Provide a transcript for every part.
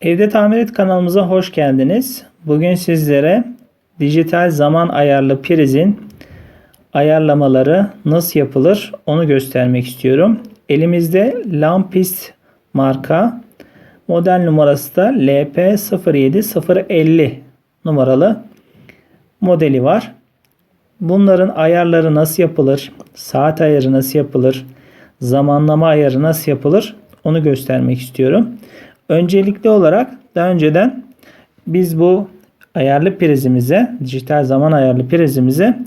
Evde Tamir Et kanalımıza hoş geldiniz. Bugün sizlere dijital zaman ayarlı prizin ayarlamaları nasıl yapılır onu göstermek istiyorum. Elimizde Lampist marka model numarası da LP07050 numaralı modeli var. Bunların ayarları nasıl yapılır? Saat ayarı nasıl yapılır? Zamanlama ayarı nasıl yapılır? Onu göstermek istiyorum. Öncelikli olarak daha önceden biz bu ayarlı prizimize, dijital zaman ayarlı prizimize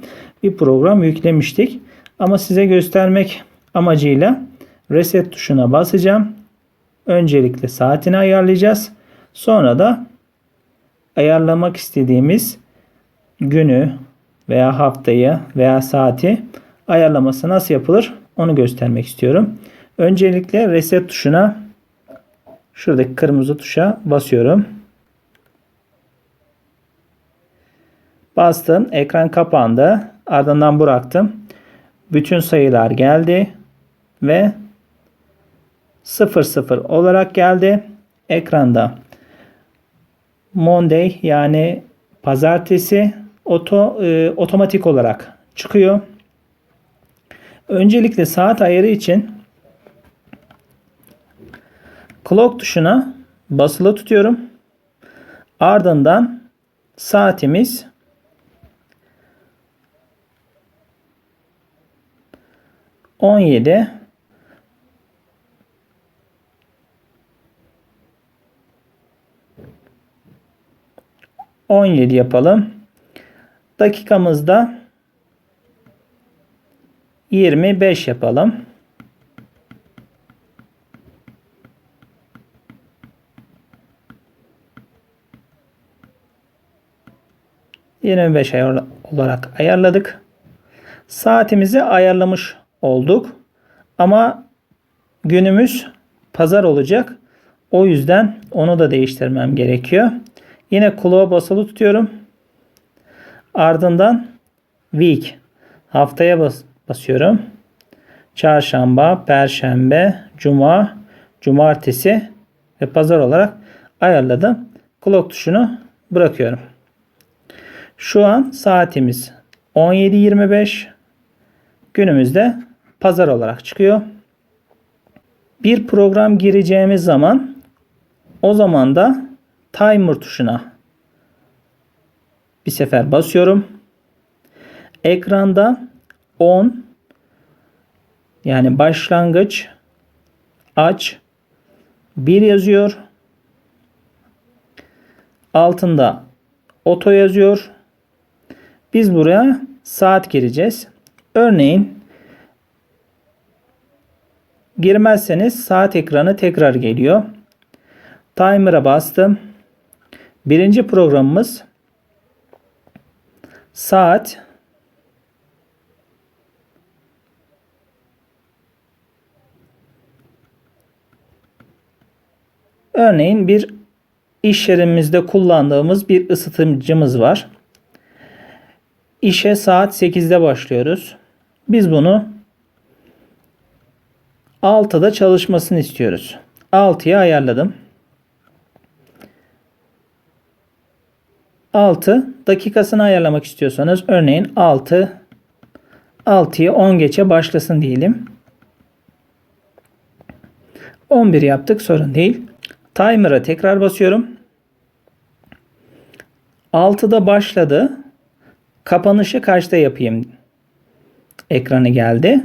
bir program yüklemiştik. Ama size göstermek amacıyla reset tuşuna basacağım. Öncelikle saatini ayarlayacağız. Sonra da ayarlamak istediğimiz günü veya haftayı veya saati ayarlaması nasıl yapılır onu göstermek istiyorum. Öncelikle reset tuşuna şuradaki kırmızı tuşa basıyorum. Bastım. Ekran kapandı. Ardından bıraktım. Bütün sayılar geldi ve 00 olarak geldi. Ekranda Monday yani pazartesi oto e, otomatik olarak çıkıyor. Öncelikle saat ayarı için clock tuşuna basılı tutuyorum. Ardından saatimiz on yedi on yedi yapalım. Dakikamızda 25 yapalım. Yirmi beş olarak ayarladık. Saatimizi ayarlamış olduk. Ama günümüz pazar olacak. O yüzden onu da değiştirmem gerekiyor. Yine kulağa basılı tutuyorum. Ardından week haftaya bas basıyorum. Çarşamba, perşembe, cuma, cumartesi ve pazar olarak ayarladım. Clock tuşunu bırakıyorum. Şu an saatimiz 17.25. Günümüzde pazar olarak çıkıyor. Bir program gireceğimiz zaman o zaman da timer tuşuna bir sefer basıyorum. Ekranda 10 yani başlangıç aç 1 yazıyor. Altında oto yazıyor. Biz buraya saat gireceğiz. Örneğin girmezseniz saat ekranı tekrar geliyor. Timer'a bastım. Birinci programımız saat Örneğin bir iş yerimizde kullandığımız bir ısıtıcımız var. İşe saat 8'de başlıyoruz. Biz bunu 6'da çalışmasını istiyoruz. 6'ya ayarladım. 6 dakikasını ayarlamak istiyorsanız örneğin 6 6'ya 10 geçe başlasın diyelim. 11 yaptık sorun değil. Timer'a tekrar basıyorum. 6'da başladı. Kapanışı kaçta yapayım? Ekranı geldi.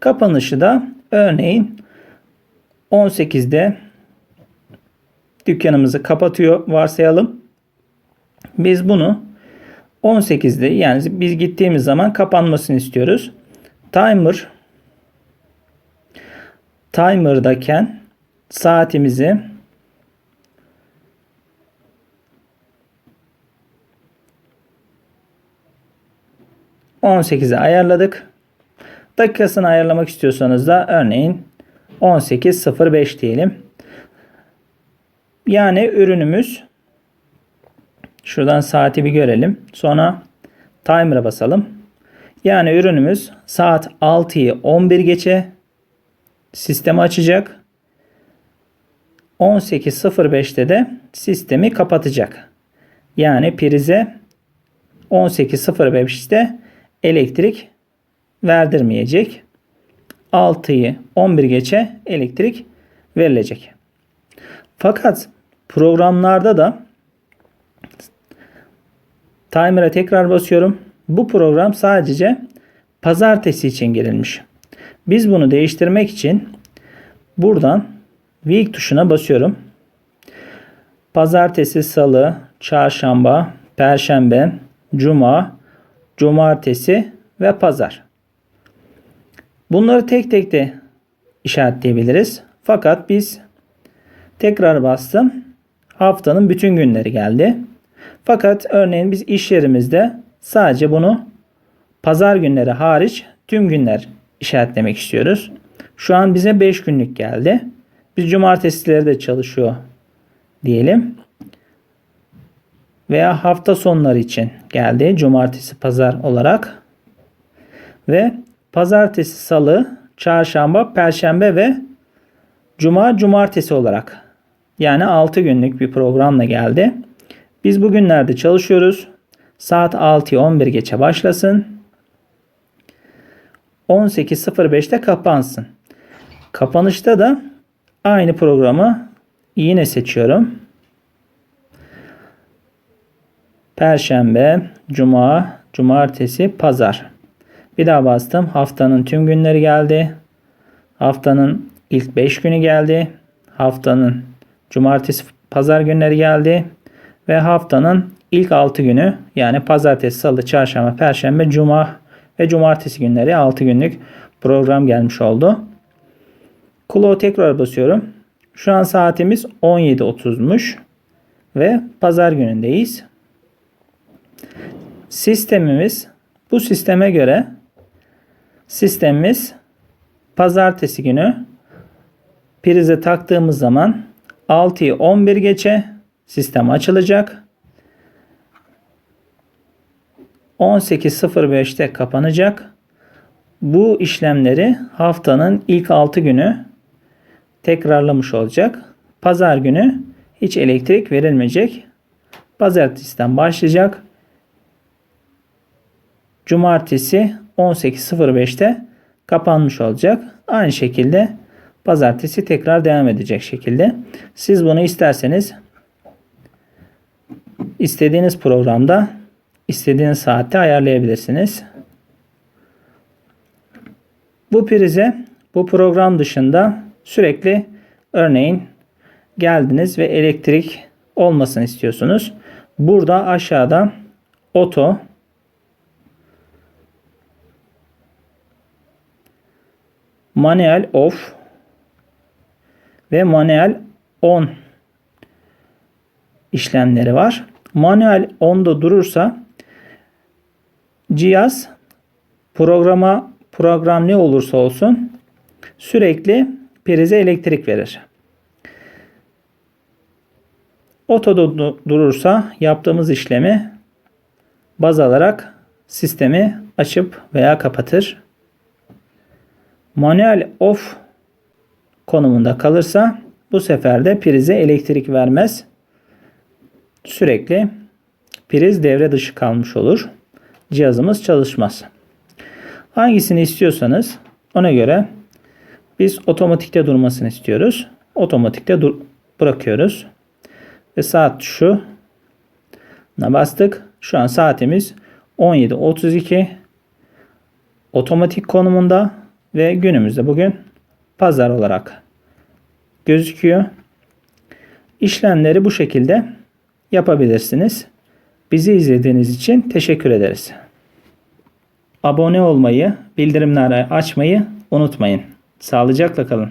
Kapanışı da örneğin 18'de dükkanımızı kapatıyor varsayalım. Biz bunu 18'de yani biz gittiğimiz zaman kapanmasını istiyoruz. Timer timer'dayken saatimizi 18'e ayarladık. Dakikasını ayarlamak istiyorsanız da örneğin 18.05 diyelim. Yani ürünümüz şuradan saati bir görelim. Sonra timer'a basalım. Yani ürünümüz saat 6'yı 11 geçe sistemi açacak. 18.05'te de sistemi kapatacak. Yani prize 18.05'te elektrik verdirmeyecek. 6'yı 11 geçe elektrik verilecek. Fakat programlarda da timer'a tekrar basıyorum. Bu program sadece pazartesi için girilmiş. Biz bunu değiştirmek için buradan week tuşuna basıyorum. Pazartesi, salı, çarşamba, perşembe, cuma, cumartesi ve pazar. Bunları tek tek de işaretleyebiliriz. Fakat biz tekrar bastım. Haftanın bütün günleri geldi. Fakat örneğin biz iş yerimizde sadece bunu pazar günleri hariç tüm günler işaretlemek istiyoruz. Şu an bize 5 günlük geldi. Biz cumartesileri de çalışıyor diyelim. Veya hafta sonları için geldi. Cumartesi, pazar olarak. Ve pazartesi, salı, çarşamba, perşembe ve cuma, cumartesi olarak. Yani 6 günlük bir programla geldi. Biz bugünlerde çalışıyoruz. Saat 6'yı 11 geçe başlasın. 18.05'te kapansın. Kapanışta da aynı programı yine seçiyorum. Perşembe, Cuma, Cumartesi, Pazar. Bir daha bastım. Haftanın tüm günleri geldi. Haftanın ilk 5 günü geldi. Haftanın Cumartesi, Pazar günleri geldi. Ve haftanın ilk 6 günü yani Pazartesi, Salı, Çarşamba, Perşembe, Cuma ve Cumartesi günleri 6 günlük program gelmiş oldu. Kulağı tekrar basıyorum. Şu an saatimiz 17.30'muş ve pazar günündeyiz. Sistemimiz bu sisteme göre sistemimiz pazartesi günü prize taktığımız zaman 6'yı 11 geçe sistem açılacak. 18.05'te kapanacak. Bu işlemleri haftanın ilk 6 günü tekrarlamış olacak. Pazar günü hiç elektrik verilmeyecek. Pazartesiden başlayacak. Cumartesi 18.05'te kapanmış olacak. Aynı şekilde pazartesi tekrar devam edecek şekilde. Siz bunu isterseniz istediğiniz programda istediğiniz saatte ayarlayabilirsiniz. Bu prize bu program dışında sürekli örneğin geldiniz ve elektrik olmasını istiyorsunuz. Burada aşağıda oto manuel off ve manuel on işlemleri var. Manuel on'da durursa cihaz programa program ne olursa olsun sürekli prize elektrik verir. Otoda durursa yaptığımız işlemi baz alarak sistemi açıp veya kapatır. Manuel off konumunda kalırsa bu sefer de prize elektrik vermez. Sürekli priz devre dışı kalmış olur. Cihazımız çalışmaz. Hangisini istiyorsanız ona göre biz otomatikte durmasını istiyoruz. Otomatikte dur bırakıyoruz. Ve saat tuşu bastık. Şu an saatimiz 17.32 otomatik konumunda ve günümüzde bugün pazar olarak gözüküyor. İşlemleri bu şekilde yapabilirsiniz. Bizi izlediğiniz için teşekkür ederiz. Abone olmayı, bildirimleri açmayı unutmayın. Sağlıcakla kalın.